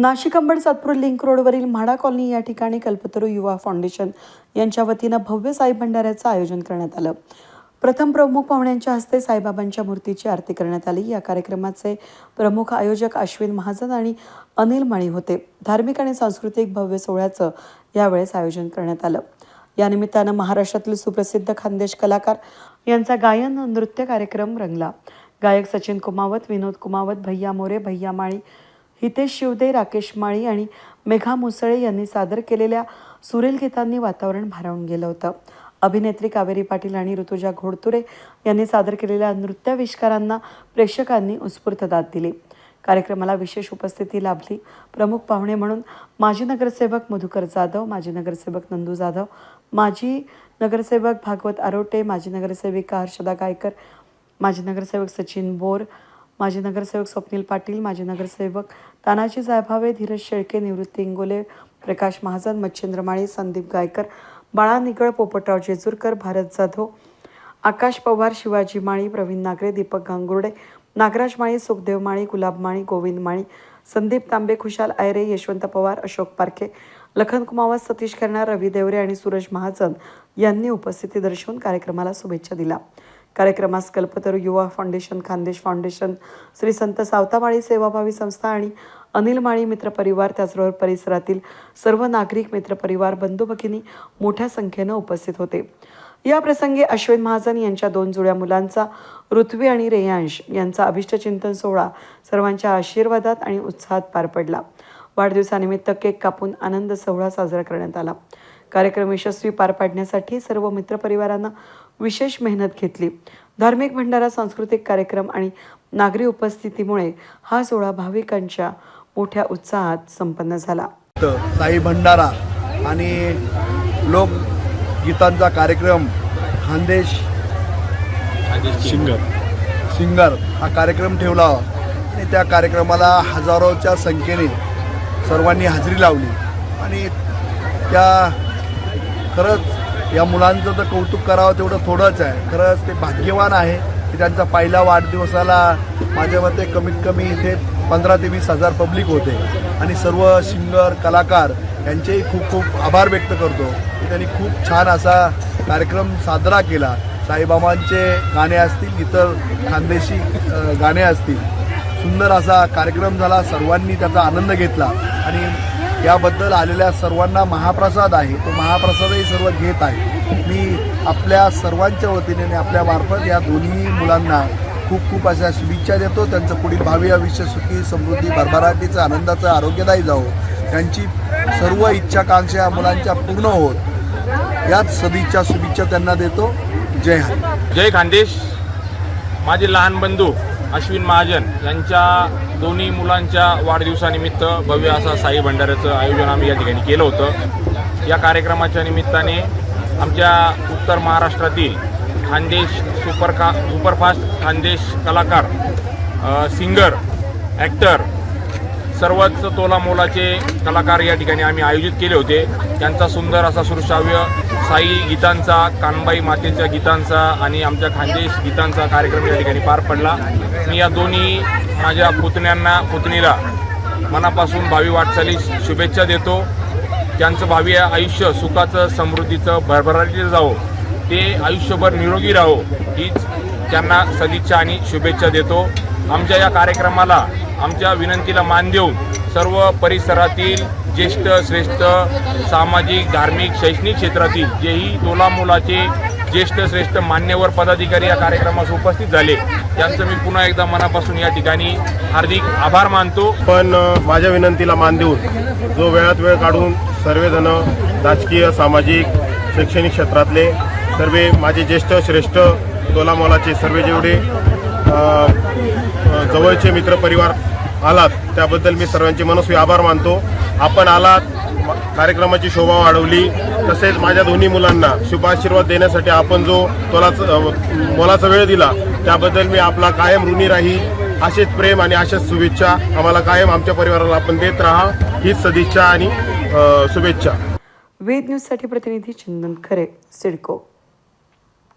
Nashik Ambad Satpur link रोडवरील MHADA colony या ठिकाणी कल्पतरू युवा फाउंडेशन यांच्या वतीनं भव्य साई भंडाऱ्याचं आयोजन करण्यात आलं. प्रथम प्रमुख पाहुण्यांच्या हस्ते साईबाबांच्या मूर्तीची आरती करण्यात आली. या कार्यक्रमाचे प्रमुख आयोजक अश्विन महाजन आणि अनिल मणी होते. धार्मिक आणि सांस्कृतिक भव्य सोहळ्याचं यावेळेस आयोजन करण्यात आलं. या निमित्तानं महाराष्ट्रातील सुप्रसिद्ध खानदेश कलाकार यांचा गायन नृत्य कार्यक्रम रंगला. गायक सचिन कुमावत विनोद कुमावत भैया मोरे भैया माळी हितेश शिवदे राकेश माळी आणि मेघा मुसळे यांनी सादर केलेल्या सुरेल गीतांनी वातावरण भारावून गेलं होतं. अभिनेत्री कावेरी पाटील आणि ऋतुजा घोडतुरे यांनी सादर केलेल्या नृत्याविष्कारांना प्रेक्षकांनी उत्स्फूर्त दाद दिली. कार्यक्रमाला विशेष उपस्थिती लाभली. प्रमुख पाहुणे म्हणून माजी नगरसेवक मधुकर जाधव माजी नगरसेवक नंदू जाधव माजी नगरसेवक भागवत आरोटे माजी नगरसेविका हर्षदा गायकर माजी नगरसेवक सचिन बोर माजी नगरसेवक स्वप्नील पाटील माजी नगरसेवक तानाजी जायभावे धीरज शेळके निवृत्ती इंगोले प्रकाश महाजन मच्छिंद्र माळी संदीप गायकर बाळा निगळ पोपटराव जेजूरकर भारत जाधव आकाश पवार शिवाजी माळी प्रवीण नागरे दीपक गांगुर्डे नागराज माळी सुखदेव माळी गुलाब माळी गोविंद माळी संदीप तांबे खुशाल आयरे यशवंत पवार अशोक पारखे लखन कुमावत सतीश खरणार रवी देवरे आणि सूरज महाजन यांनी उपस्थिती दर्शवून कार्यक्रमाला शुभेच्छा दिल्या. कार्यक्रमास कल्पतरू युवा फाउंडेशन खानदेश फाउंडेशन श्री संत सावतामाळी सेवाभावी संस्था आणि अनिल माळी मित्रपरिवार त्याचबरोबर परिसरातील सर्व नागरिक मित्रपरिवार बंधू भगिनी मोठ्या संख्येनं उपस्थित होते. या प्रसंगी अश्विन महाजन यांच्या दोन जुळ्या मुलांचा ऋत्वी आणि रेयांश यांचा अभिष्टचिंतन सोहळा सर्वांच्या आशीर्वादात आणि उत्साहात पार पडला. वाढदिवसानिमित्त केक कापून आनंद सोहळा साजरा करण्यात आला. कार्यक्रम यशस्वी पार पाडण्यासाठी सर्व मित्रपरिवारानं विशेष मेहनत घेतली. धार्मिक भंडारा सांस्कृतिक कार्यक्रम आणि नागरी उपस्थितीमुळे हा सोहळा भाविकांच्या मोठ्या उत्साहात संपन्न झाला. साई भंडारा आणि लोकगीतांचा कार्यक्रम खानदेश सिंगर. सिंगर हा कार्यक्रम ठेवला. आणि त्या कार्यक्रमाला हजारोच्या संख्येने सर्वांनी हजेरी लावली. आणि त्या खरंच या मुलांचं तर कौतुक करावं तेवढं थोडंच आहे. खरंच ते भाग्यवान आहे की त्यांचा पहिल्या वाढदिवसाला माझ्या मते कमीत कमी इथे पंधरा ते वीस हजार पब्लिक होते. आणि सर्व सिंगर कलाकार यांचेही खूप खूप आभार व्यक्त करतो. की त्यांनी खूप छान असा कार्यक्रम साजरा केला. साईबाबांचे गाणे असतील इतर खानदेशी गाणे असतील. सुंदर असा कार्यक्रम झाला. सर्वांनी त्याचा आनंद घेतला. आणि याबद्दल आलेल्या सर्वांना महाप्रसाद आहे. तो महाप्रसादही सर्व घेत आहे. मी आपल्या सर्वांच्या वतीने आणि आपल्या मार्फत या दोन्ही मुलांना खूप खूप अशा शुभेच्छा देतो. त्यांचं पुढील भावी आयुष्य सुखी समृद्धी भरभराटीचं आनंदाचं आरोग्यदायी जावो. त्यांची सर्व इच्छाकांक्षा या मुलांच्या पूर्ण होत. याच सदिच्छा शुभेच्छा त्यांना देतो. जय हरी. जय खानदेश. माझे लहान बंधू अश्विन महाजन यांच्या दोन्ही मुलांच्या वाढदिवसानिमित्त भव्य असा साई भंडाऱ्याचं आयोजन आम्ही या ठिकाणी केलं होतं. या कार्यक्रमाच्या निमित्ताने आमच्या उत्तर महाराष्ट्रातील खानदेश सुपर का सुपरफास्ट खानदेश कलाकार सिंगर ॲक्टर सर्वच तोला मोलाचे कलाकार या ठिकाणी आम्ही आयोजित केले होते. त्यांचा सुंदर असा सुरश्राव्य साई गीतांचा कानबाई मातेच्या गीतांचा आणि आमच्या खानदेश गीतांचा कार्यक्रम या ठिकाणी पार पडला. मी या दोन्ही माझ्या पुतण्यांना पुतणीला मनापासून भावी वाटचाली शुभेच्छा देतो. त्यांचं भावी आयुष्य सुखाचं समृद्धीचं भरभराटीचं जावं ते आयुष्यभर निरोगी राहो हीच त्यांना सदिच्छा आणि शुभेच्छा देतो. आमच्या या कार्यक्रमाला आमच्या विनंतीला मान देऊन सर्व परिसरातील ज्येष्ठ श्रेष्ठ सामाजिक धार्मिक शैक्षणिक क्षेत्रातील जेही तोलामोलाचे ज्येष्ठ श्रेष्ठ मान्यवर पदाधिकारी या कार्यक्रमास उपस्थित झाले. त्यांचं मी पुन्हा एकदा मनापासून या ठिकाणी हार्दिक आभार मानतो. पण माझ्या विनंतीला मान देऊन जो वेळात वेळ काढून सर्वजण राजकीय सामाजिक शैक्षणिक क्षेत्रातले सर्व माझे ज्येष्ठ श्रेष्ठ तोलामोलाचे सर्व जेवढे जवळचे मित्र जवळचे मित्रपरिवार आलात त्याबद्दल मी सर्वांचे मनस्वी आभार मानतो. आपण आलात कार्यक्रमाची शोभा वाढवली. तसेच माझ्या दोन्ही मुलांना शुभाशीर्वाद देण्यासाठी आपण जो तोलाचा मोलाचा वेळ दिला त्याबद्दल मी आपला कायम ऋणी राहील. असेच प्रेम आणि अशाच शुभेच्छा आम्हाला कायम आमच्या परिवाराला आपण देत राहा. हीच सदिच्छा आणि शुभेच्छा. वेद न्यूजसाठी प्रतिनिधी चंदन खरे सिडको.